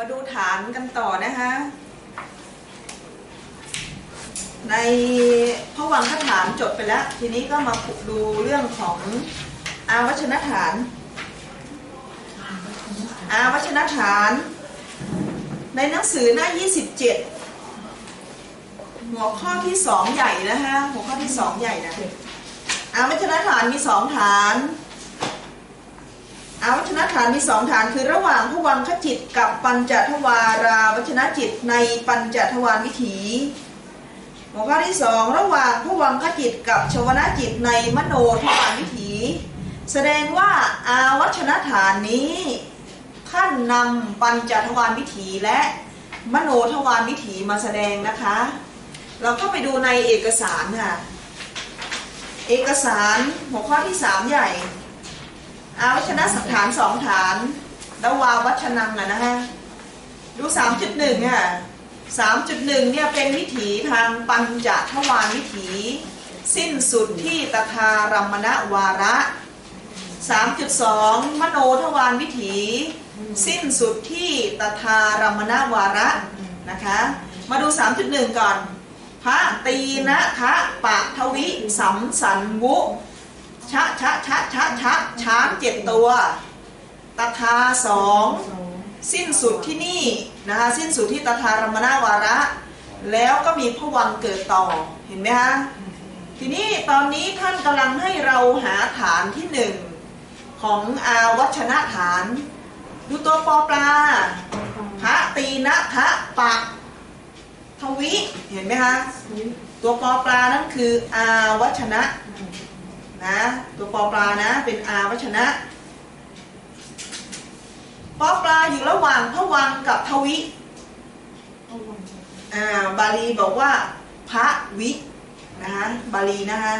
มาดูฐานกันต่อนะคะ ในพระวังคฐานจบไปแล้ว ทีนี้ก็มาดูเรื่องของอาวัชนฐาน อาวัชนฐาน ในหนังสือหน้า 27 หัวข้อที่สองใหญ่นะคะหัวข้อที่สองใหญ่นะอาวัชนฐานมีสองฐาน อาวัชนฐานมีสองฐานคือระหว่างพวังคจิตกับปัญจทวาราวัชนจิตในปัญจทวารวิถีหัวข้อที่สองระหว่างพวังคจิตกับชวนาจิตในมโนทวารวิถี แสดงว่าอาวัชนฐานนี้ท่านนำปัญจทวารวิถีและมโนทวารวิถีมาแสดงนะคะ เราเข้าไปดูในเอกสารค่ะ เอกสารหัวข้อที่สามใหญ่ อาวัชนะสังฐานสองฐานดวาวัชนังอะนะฮะดู3.1อะ3.1เนี่ยเป็นวิถีทางปัญจทวารวิถี สิ้นสุดที่ตถารัมณวาระ3.2มจุดสองมโนทวารวิถี สิ้นสุดที่ตถารัมณวาระนะคะ มาดู3.1ก่อน พระตีนะทะปะทวิสัมสันวุชะชะชะ ทะช้างเจ็ดตัวตถาสองสิ้นสุดที่นี่นะคะสิ้นสุดที่ตถารมณวาระ แล้วก็มีพวังเกิดต่อเห็นไหมคะทีนี้ตอนนี้ท่านกำลังให้เราหาฐานที่หนึ่งของอาวัชนะฐาน ดูตัวปอปลาพระตีนะทะปะทวิ เห็นไหมคะ ตัวปอปลานั่นคืออาวัชนะ นะตัวปอปลานะเป็นอาวัชนะปอปลาอยู่ระหว่างพระวังกับทวิอ่าบาลีบอกว่าพระวินะคะบาลีนะคะ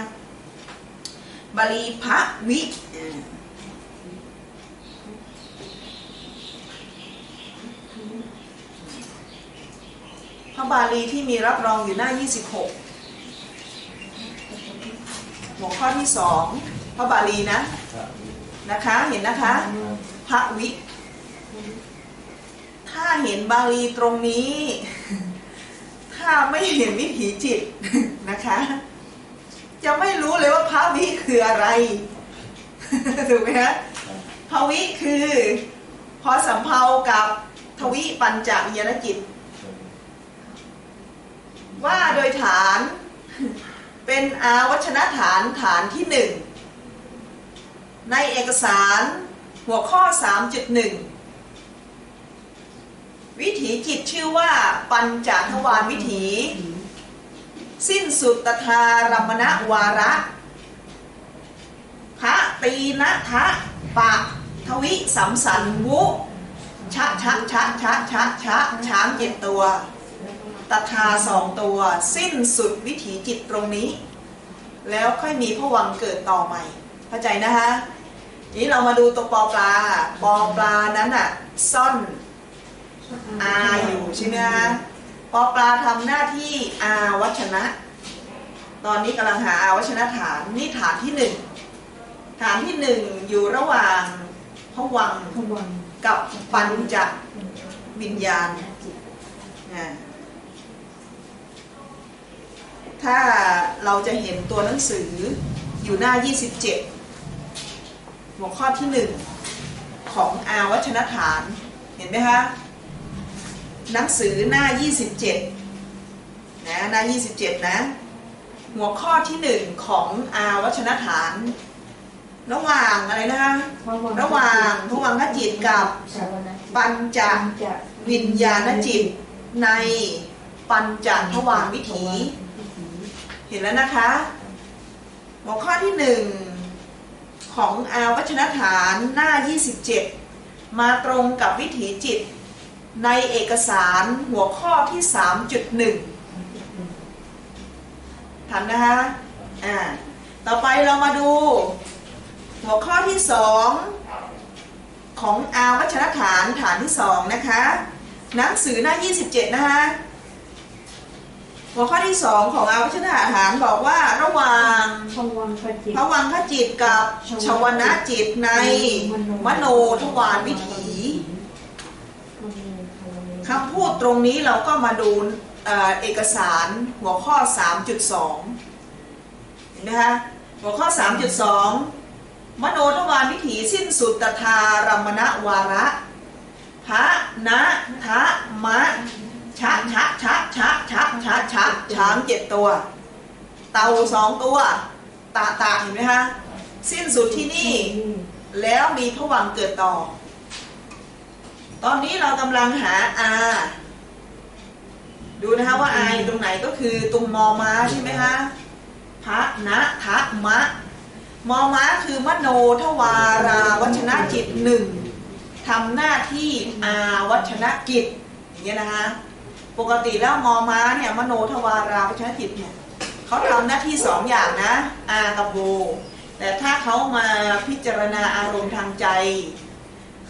บาลีพระวิพระบาลีที่มีรับรองอยู่หน้า 26 หัวข้อที่สองพระบาลีนะนะคะ เห็นนะคะพระวิ ถ้าเห็นบาลีตรงนี้ ถ้าไม่เห็นวิถีจิตนะคะ จะไม่รู้เลยว่าพระวิคืออะไรถูกไหมคะพระวิคือ พอสัมเพากับทวิปัญจวิญญาณจิต ว่าโดยฐาน เป็นอาวัชนฐานฐานที่หนึ่งในเอกสารหัวข้อ 3.1 วิถีจิตชื่อว่าปัญจทวารวิถี สิ้นสุดตถารัมมณวาระพระตีนะทะปะทวิสัมสันวุ ชะชะชะชะชะชะช้างเจ็ดตัว ตถาสองตัว สิ้นสุดวิถีจิตตรงนี้ แล้วค่อยมีพวังเกิดต่อใหม่ เข้าใจนะคะนี้เรามาดูตัวปอปลา ปอปลานั้นอะซ่อนอาอยู่ใช่ไหมคะปอปลาทำหน้าที่อาวัชนะ ตอนนี้กำลังหาอาวัชนะฐานนี่ฐานที่หนึ่งฐานที่หนึ่งอยู่ระหว่างพวังค์พวังกับปัญจวิญญาณนะ ถ้าเราจะเห็นตัวหนังสืออยู่หน้า 27 หัวข้อที่หนึ่งของอาวัชนฐาน เห็นไหมคะ หนังสือหน้า 27 นะ หน้า 27 นะ หัวข้อที่หนึ่งของอาวัชนฐาน ระหว่างอะไรนะคะ ระหว่างพวังคจิตกับชาวนะปัญจจะวิญญาณจิตในปัญจทวารวิถี เห็นแล้วนะคะ หัวข้อที่หนึ่งของอาวัชนฐานหน้า 27 มาตรงกับวิถีจิต ในเอกสารหัวข้อที่ 3.1ทันนะคะอ่าต่อไปเรามาดู หัวข้อที่สองของอาวัชนฐานฐานที่สองนะคะ หนังสือหน้า 27 นะคะ หัวข้อที่สองของอาวัชนฐานบอกว่าระหว่างพวังคจิตพระวังคจิตกับชวนะจิตในมโนทวารวิถีคำพูดตรงนี้เราก็มาดูเอกสารหัวข้อ 3.2 เห็นไหมคะหัวข้อ 3.2 มโนทวารวิถีสิ้นสุดตถารมณวาระพระนะทะมะชะชะชะ ชะชะชะชะช้างเจ็ดตัว เต่าสองตัว ตาตาเห็นไหมคะสิ้นสุดที่นี่ แล้วมีพระวังเกิดต่อ ตอนนี้เรากำลังหาอาดูนะคะว่าอายตรงไหนก็คือตรงมอม้าใช่ไหมคะพระนะทะมะ มอม้าคือมโนทวาราวัชนะจิตหนึ่งทำหน้าที่อาวัชนะจิตอย่างเงี้ยนะคะ ปกติแล้วมอม้าเนี่ยมโนทวาราวัชนะจิตเนี่ยเขาทำหน้าที่สองอย่างนะอากับโบแต่ถ้าเขามาพิจารณาอารมณ์ทางใจ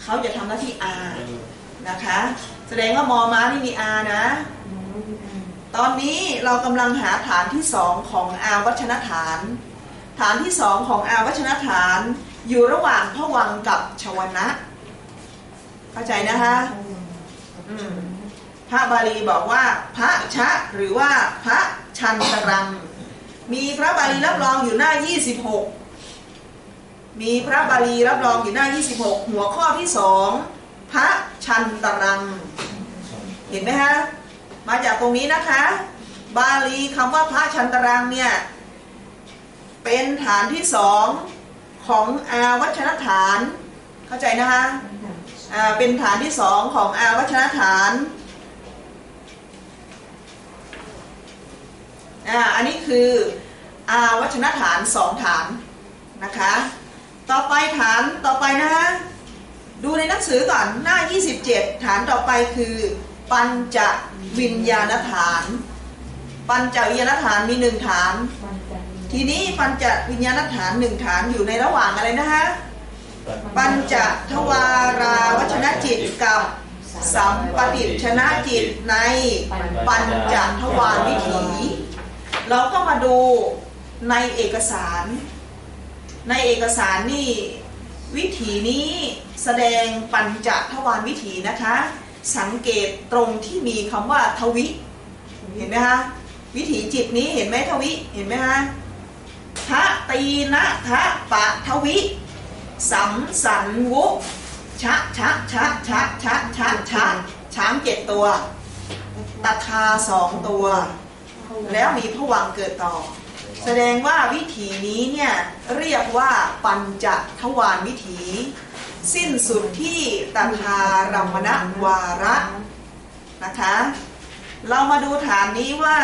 เขาจะทำหน้าที่อานะคะ แสดงว่ามอม้านี่มีอานะ ตอนนี้เรากำลังหาฐานที่สองของอาวัชนฐาน ฐานที่สองของอาวัชนฐาน อยู่ระหว่างพวังกับชวนะ เข้าใจนะคะ อืม พระบาลีบอกว่า พระชะหรือว่าพระชันตรัง มีพระบาลีรับรองอยู่หน้า 26 มีพระบาลีรับรองอยู่หน้า 26 หัวข้อที่สองพระชันตรัง เห็นไหมฮะมาจากตรงนี้นะคะ บาลีคำว่าพระชันตรังเนี่ยเป็นฐานที่สองของอาวัชนฐาน เข้าใจนะคะเป็นฐานที่สองของอาวัชนฐาน อ่าอันนี้คืออาวัชนฐานสองฐานนะคะ ต่อไปฐานต่อไปนะคะดูในหนังสือก่อนหน้า 27 ฐานต่อไปคือ ปัญจวิญญาณฐาน ปัญจวิญญาณฐานมีหนึ่งฐาน ทีนี้ปัญจวิญญาณฐานหนึ่งฐานอยู่ในระหว่างอะไรนะคะปัญจทวาราวัชนะจิตกับสัมปติชนะจิตในปัญจทวารวิถี เราก็มาดูในเอกสาร ในเอกสารนี่วิถีนี้แสดงปัญจทวารวิถีนะคะ สังเกตตรงที่มีคำว่าทวิ เห็นไหมคะวิถีจิตนี้เห็นไหมทวิเห็นไหมคะทะตีนะทะปะทวิสัมสันวุชะชะชะชะชะชะชะช้างเจ็ดตัวตะทาสองตัว แล้วมีพระวังเกิดต่อ แสดงว่าวิถีนี้เนี่ยเรียกว่าปัญจทวารวิถี สิ้นสุดที่ตถารมณวาระนะคะ เรามาดูฐานนี้ว่า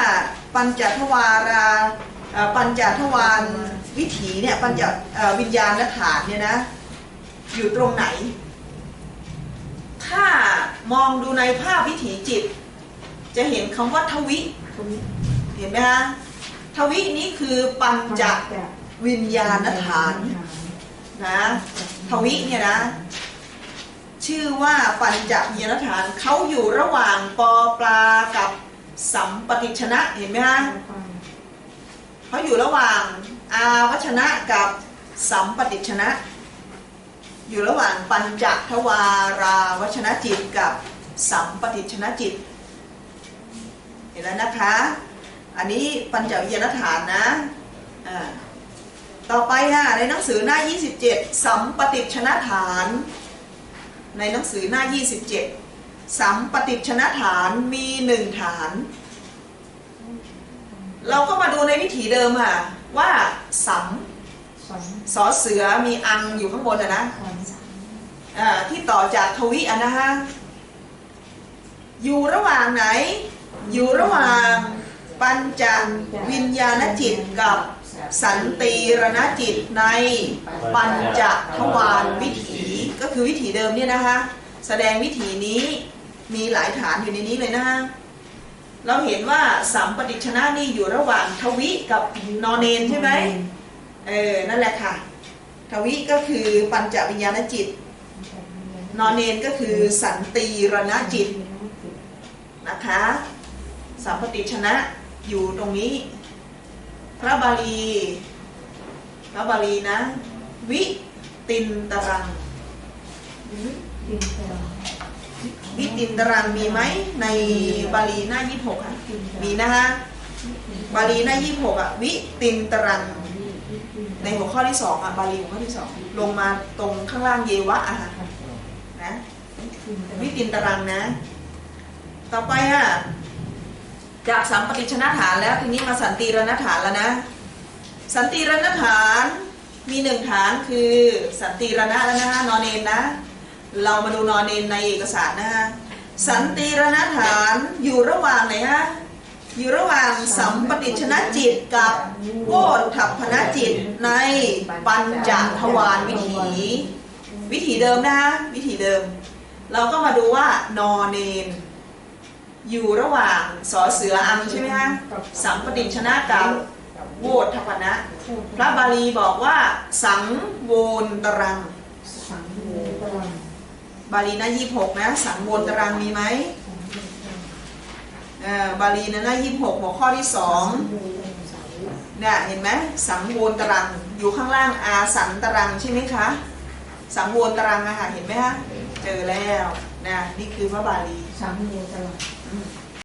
ปัญจทวาราปัญจทวารวิถีเนี่ยปัญจวิญญาณฐานเนี่ยนะอยู่ตรงไหน ถ้ามองดูในภาพวิถีจิต จะเห็นคำว่าทวิ เห็นไหมฮะทวินี้คือปัญจวิญญาณฐานนะทวิเนี่ยนะชื่อว่าปัญจวิญญาณฐานเขาอยู่ระหว่างปอปลากับสัมปติชนะเห็นไหมฮะเขาอยู่ระหว่างอาวัชนะกับสัมปติชนะ อยู่ระหว่างปัญจทวาราวัชนะจิตกับสัมปติชนะจิต เห็นแล้วนะคะ อันนี้ปัญจวิญญาณฐานนะอ่าต่อไปค่ะในหนังสือหน้า 27 สัมปติชนะฐาน ในหนังสือหน้า 27 สัมปติชนะฐานมีหนึ่งฐาน เราก็มาดูในวิถีเดิมค่ะว่าสัมสอเสือมีอังอยู่ข้างบนอะนะอ่าที่ต่อจากทวิอะนะฮะอยู่ระหว่างไหน อยู่ระหว่าง ปัญจวิญญาณจิตกับสันติรณจิตในปัญจทวารวิถีก็คือวิถีเดิมเนี่ยนะคะ แสดงวิถีนี้มีหลายฐานอยู่ในนี้เลยนะคะเราเห็นว่าสัมปติชนะนี่อยู่ระหว่างทวิกับนอนเนนใช่ไหมเออนั่นแหละค่ะ ทวิก็คือปัญจวิญญาณจิต นอนเนนก็คือสันติรณจิตนะคะสัมปติชนะ อยู่ตรงนี้ พระบาลี พระบาลีนะ วิตินตรัง วิตินตรังมีไหมในบาลีหน้ายี่หกอะ มีนะคะบาลีหน้ายี่หกอะ วิตินตรัง ในหัวข้อที่สองอะ บาลีหัวข้อที่สองลงมาตรงข้างล่างเยวะอะนะ วิตินตรังนะ ต่อไปอะ จากสัมปติชนะฐานแล้วทีนี้มาสันติรณฐานแล้วนะ สันติรณฐานมีหนึ่งฐานคือสันติรณะแล้วนะนอนเนนนะ เรามาดูนอนเนนในเอกสารนะฮะสันติรณฐานอยู่ระหว่างไหนฮะอยู่ระหว่างสัมปติชนะจิตกับโกฏฐัพพนจิตในปัญจทวารวิถี วิถีเดิมนะฮะวิถีเดิม เราก็มาดูว่านอเนน อยู่ระหว่างสอเสืออังใช่ไหมฮะสัมปติชนะกับโวทพนะ พระบาลีบอกว่า สังโวนตรัง บาลีนะยี่หกนะ สังโวนตรังมีไหมเออบาลีนะนะยี่หกหัวข้อที่สองเนี่ยเห็นไหมสังโวนตรังอยู่ข้างล่างอาสันตรังใช่ไหมคะ สังโวนตรังอะค่ะเห็นไหมฮะเจอแล้วนะนี่คือพระบาลี สังโฆตรังอืม